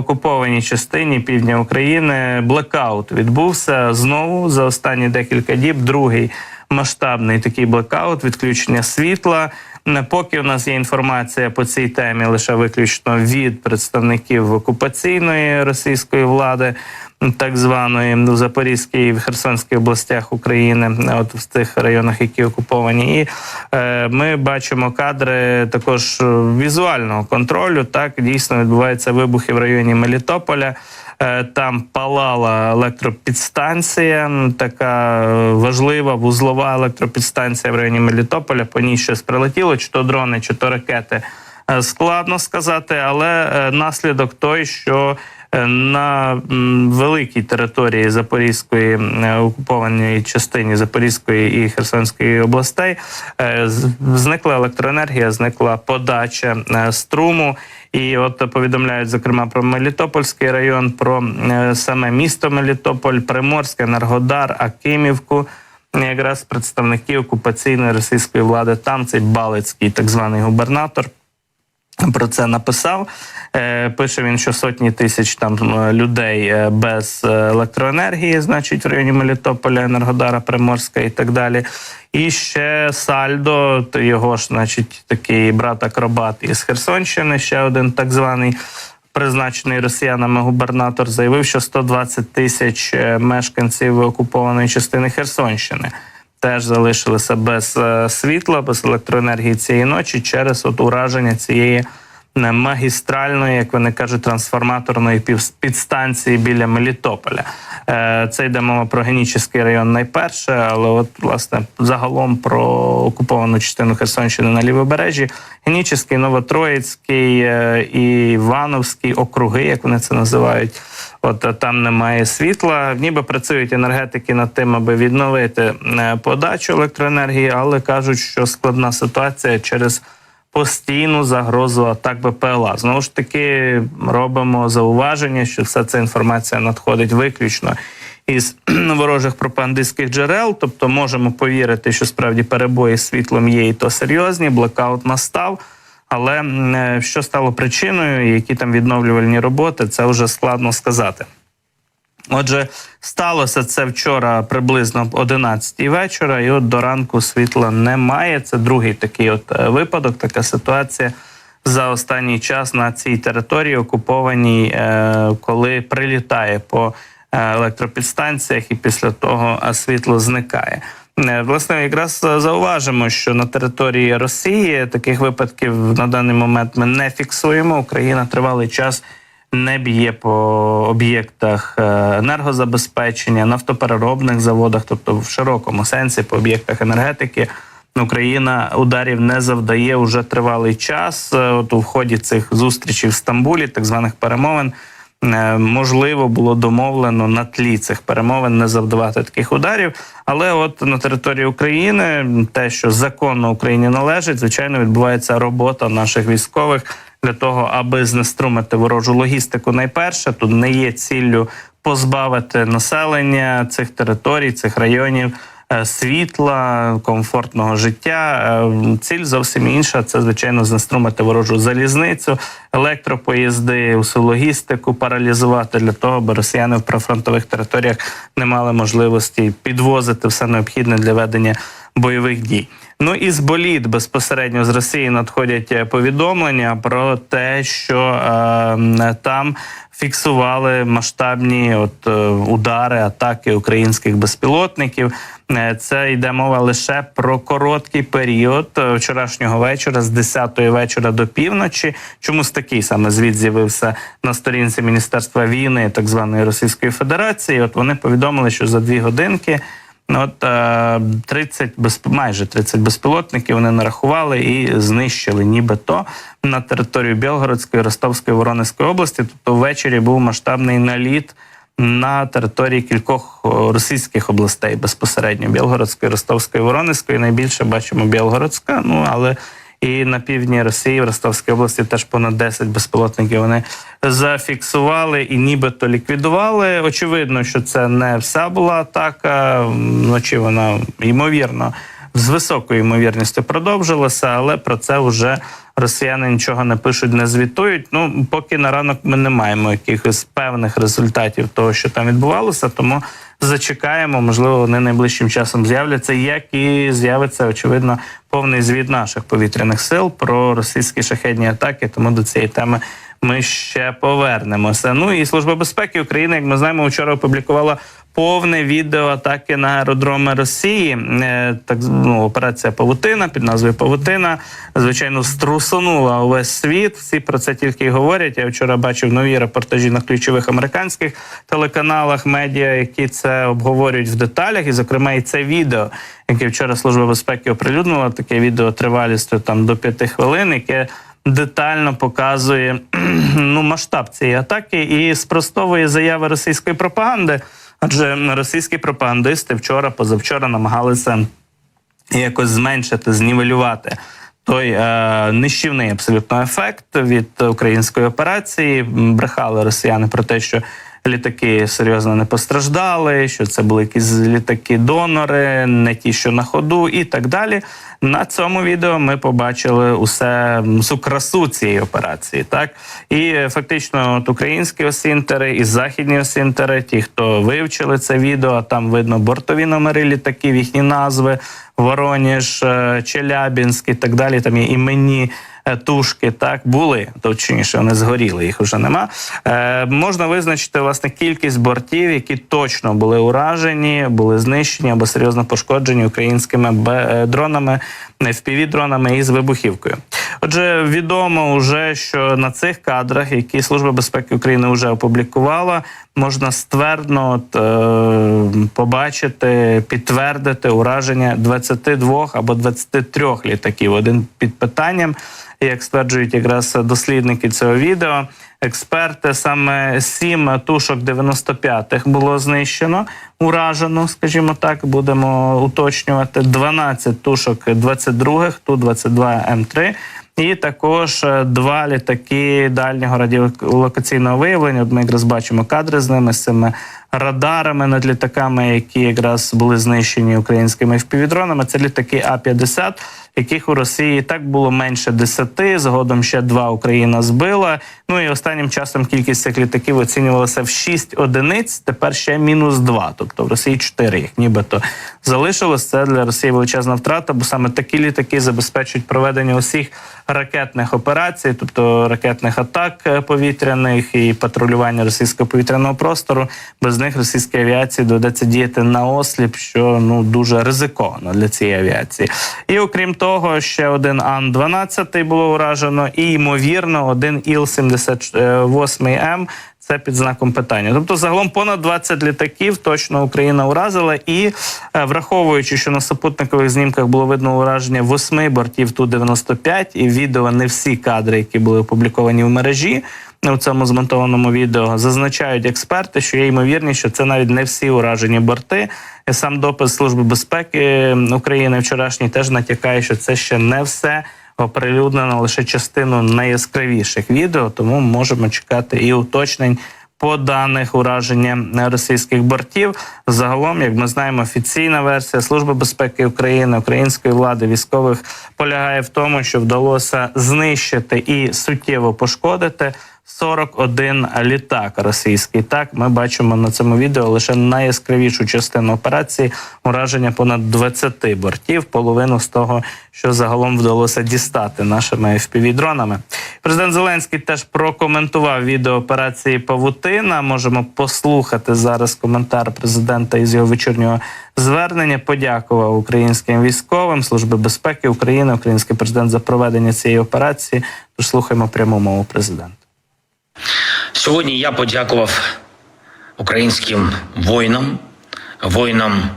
окупованій частині півдня України блекаут відбувся знову за останні декілька діб. Другий масштабний такий блекаут, відключення світла. Не Поки у нас є інформація по цій темі лише виключно від представників окупаційної російської влади, так званої в Запорізькій і в Херсонській областях України, от в тих районах, які окуповані, і е, ми бачимо кадри також візуального контролю. Так дійсно відбуваються вибухи в районі Мелітополя. Е, Там палала електропідстанція, така е, важлива вузлова електропідстанція в районі Мелітополя. По ній щось прилетіло, чи то дрони, чи то ракети. Е, Складно сказати, але е, наслідок той, що е, на великій території Запорізької м, окупованій частині Запорізької і Херсонської областей е, зникла електроенергія, зникла подача е, струму. І от повідомляють зокрема про Мелітопольський район, про е, саме місто Мелітополь, Приморське, Енергодар, Акимівку. Якраз представники окупаційної російської влади там цей Балицький, так званий губернатор. Про це написав. Е, Пише він, що сотні тисяч там е, людей е, без електроенергії, значить, в районі Мелітополя, Енергодара, Приморська і так далі. І ще Сальдо, його ж, значить, такий брат-акробат із Херсонщини, ще один так званий. Призначений росіянами губернатор заявив, що 120 тисяч мешканців окупованої частини Херсонщини теж залишилися без е, світла, без електроенергії цієї ночі через от ураження цієї е, магістральної, як вони кажуть, трансформаторної підстанції біля Мелітополя. Е, Це йде мова про Генічеський район найперше, але от власне загалом про окуповану частину Херсонщини на лівобережжі. Генічеський, Новотроїцький і Івановський округи, як вони це називають. От там немає світла. Ніби працюють енергетики над тим, аби відновити е, подачу електроенергії, але кажуть, що складна ситуація через постійну загрозу атак БПЛА. Знову ж таки, робимо зауваження, що вся ця інформація надходить виключно із ворожих пропагандистських джерел. Тобто, можемо повірити, що справді перебої з світлом є, і то серйозні. Блекаут настав. Але е, що стало причиною, які там відновлювальні роботи, це вже складно сказати. Отже, сталося це вчора приблизно об 11 вечора, і от до ранку світла немає. Це другий такий от е, випадок, така ситуація за останній час на цій території окупованій, е, коли прилітає по електропідстанціях, і після того світло зникає. Е, Власне, якраз е, зауважимо, що на території Росії таких випадків на даний момент ми не фіксуємо. Україна тривалий час не б'є по об'єктах е, енергозабезпечення, нафтопереробних заводах, тобто в широкому сенсі по об'єктах енергетики. Україна ударів не завдає уже тривалий час. От у ході цих зустрічей в Стамбулі, так званих перемовин, можливо було домовлено на тлі цих перемовин не завдавати таких ударів. Але от на території України те, що законно Україні належить, звичайно, відбувається робота наших військових для того, аби знеструмити ворожу логістику. Найперше тут не є ціллю позбавити населення цих територій, цих районів. Е, Світла, комфортного життя. Е, Ціль зовсім інша. Це звичайно знеструмити ворожу залізницю, електропоїзди, усю логістику паралізувати для того, аби росіяни в прифронтових територіях не мали можливості підвозити все необхідне для ведення бойових дій. Ну і з боліт безпосередньо з Росії надходять е, повідомлення про те, що е, там фіксували масштабні от е, удари, атаки українських безпілотників. Е, Це йде мова лише про короткий період е, вчорашнього вечора, з 10-ї вечора до півночі. Чомусь такий саме звіт з'явився на сторінці Міністерства війни, так званої Російської Федерації. От вони повідомили, що за дві годинки. От е, 30 без майже 30 безпілотників вони нарахували і знищили, нібито на територію Білгородської, Ростовської, Воронезької області. Тобто ввечері був масштабний наліт на території кількох російських областей безпосередньо Білгородської, Ростовської, Воронезької. Найбільше бачимо Білгородська. Ну але і на півдні Росії в Ростовській області теж понад 10 безпілотників вони зафіксували і нібито ліквідували. Очевидно, що це не вся була атака. Вночі вона ймовірно з високою ймовірністю продовжилася, але про це вже росіяни нічого не пишуть, не звітують. Ну поки на ранок ми не маємо якихось певних результатів того, що там відбувалося, тому зачекаємо. Можливо, вони найближчим часом з'являться, як і з'явиться очевидно повний звіт наших повітряних сил про російські шахедні атаки. Тому до цієї теми ми ще повернемося. Ну і служба безпеки України, як ми знаємо, вчора опублікувала повне відео атаки на аеродроми Росії. Е, Так ну, операція Павутина під назвою Павутина. Звичайно, струсонула увесь світ. Всі про це тільки й говорять. Я вчора бачив нові репортажі на ключових американських телеканалах, медіа, які це обговорюють в деталях, і зокрема і це відео, яке вчора служба безпеки оприлюднила. Таке відео тривалістю там до п'яти хвилин, яке детально показує ну масштаб цієї атаки і спростовує заяви російської пропаганди. Адже російські пропагандисти вчора, позавчора намагалися якось зменшити, знівелювати той е, нищівний абсолютно ефект від української операції. Брехали росіяни про те, що літаки серйозно не постраждали, що це були якісь літаки-донори, не ті, що на ходу, і так далі. На цьому відео ми побачили усе всю красу цієї операції. Так і фактично, от українські осінтери і західні осінтери, ті, хто вивчили це відео, там видно бортові номери літаків, їхні назви, Вороніж, е, Челябінськ і так далі. Там є іменні е, тушки, так були точніше, вони згоріли, їх вже нема. Е, можна визначити власне кількість бортів, які точно були уражені, були знищені або серйозно пошкоджені українськими е, дронами, FPV-дронами із вибухівкою. Отже, відомо вже, що на цих кадрах, які Служба безпеки України вже опублікувала, можна ствердно от, е, побачити, підтвердити ураження 22 або 23 літаків. Один під питанням, як стверджують якраз дослідники цього відео. Експерти саме сім тушок 95-х було знищено, уражено, скажімо так, будемо уточнювати. 12 тушок 22-х, ту 22 М3. І також е, два літаки дальнього радіолокаційного виявлення. От ми якраз бачимо кадри з ними з цими радарами над літаками, які якраз були знищені українськими впівдронами. Це літаки А-50, яких у Росії так було менше 10, Згодом ще два Україна збила. Ну і останнім часом кількість цих літаків оцінювалася в 6 одиниць. Тепер ще мінус 2, тобто в Росії 4 їх нібито залишилось. Це для Росії величезна втрата, бо саме такі літаки забезпечують проведення усіх ракетних операцій, тобто ракетних атак е, повітряних і патрулювання російського повітряного простору. Без них російській авіації доведеться діяти на осліп, що ну дуже ризиковано для цієї авіації. І окрім того, ще один Ан-12 було уражено, і ймовірно, один Іл-78М. Це під знаком питання. Тобто, загалом понад 20 літаків точно Україна уразила, і е, враховуючи, що на супутникових знімках було видно ураження восьми бортів ту 95 і відео не всі кадри, які були опубліковані в мережі. У цьому змонтованому відео зазначають експерти, що є ймовірність, що це навіть не всі уражені борти. Сам допис Служби безпеки України вчорашній теж натякає, що це ще не все оприлюднено лише частину найяскравіших відео, тому можемо чекати і уточнень по даних ураження російських бортів. Загалом, як ми знаємо, офіційна версія Служби безпеки України, української влади, військових полягає в тому, що вдалося знищити і суттєво пошкодити. 41 літак російський. Так ми бачимо на цьому відео лише найяскравішу частину операції ураження понад 20 бортів, половину з того, що загалом вдалося дістати нашими FPV-дронами. Президент Зеленський теж прокоментував відео операції Павутина. Можемо послухати зараз коментар президента із його вечірнього звернення. Подякував українським військовим служби безпеки України, український президент за проведення цієї операції. Тож слухаємо пряму мову президента. Сьогодні я подякував українським воїнам, воїнам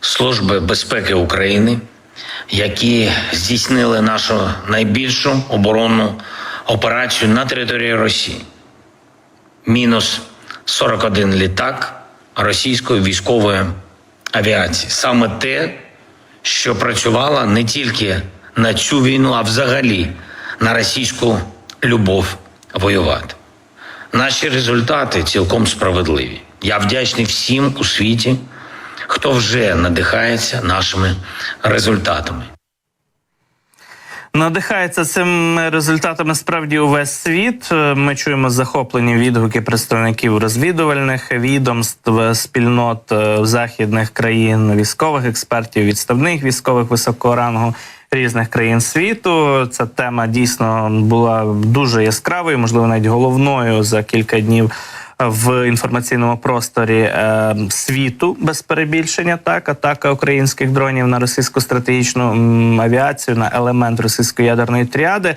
Служби безпеки України, які здійснили нашу найбільшу оборонну операцію на території Росії. Мінус 41 літак російської військової авіації. Саме те, що працювало не тільки на цю війну, а взагалі на російську любов воювати. Наші результати цілком справедливі. Я вдячний всім у світі, хто вже надихається нашими результатами. Надихається цими результатами справді увесь світ. Е, Ми чуємо захоплені відгуки представників розвідувальних відомств, спільнот е, західних країн, військових експертів, відставних військових високого рангу різних країн світу. Ця тема дійсно була дуже яскравою, можливо, навіть головною за кілька днів в інформаційному просторі е, світу без перебільшення. Так, атака українських дронів на російську стратегічну м, авіацію на елемент російської ядерної тріади.